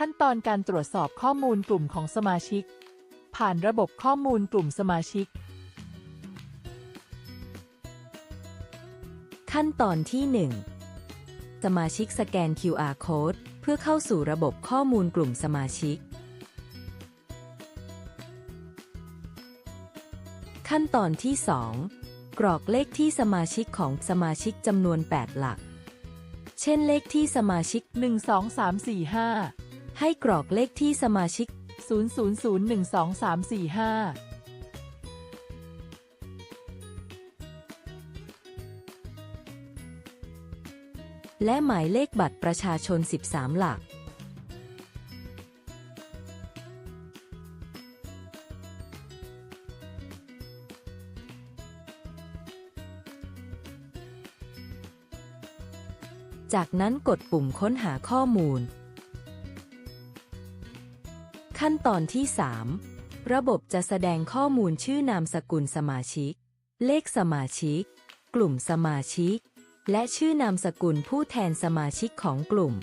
ขั้นตอนการตรวจสอบข้อมูลกลุ่มของสมาชิก ผ่านระบบข้อมูลกลุ่มสมาชิก ขั้นตอนที่ 1 สมาชิกสแกน QR code เพื่อเข้าสู่ระบบข้อมูลกลุ่มสมาชิก ขั้นตอนที่ 2 กรอกเลขที่สมาชิกของสมาชิกจำนวน 8 หลัก เช่นเลขที่สมาชิก 1 2 3 4 5 ให้กรอกเลขที่สมาชิก 0 0 0 1 2 3 4 5และหมายเลขบัตรประชาชน 13 หลัก จากนั้นกดปุ่มค้นหาข้อมูล ขั้นตอนที่ 3 ระบบจะแสดงข้อมูลชื่อนามสกุลสมาชิก เลขสมาชิก กลุ่มสมาชิก และชื่อนามสกุลผู้แทนสมาชิกของกลุ่ม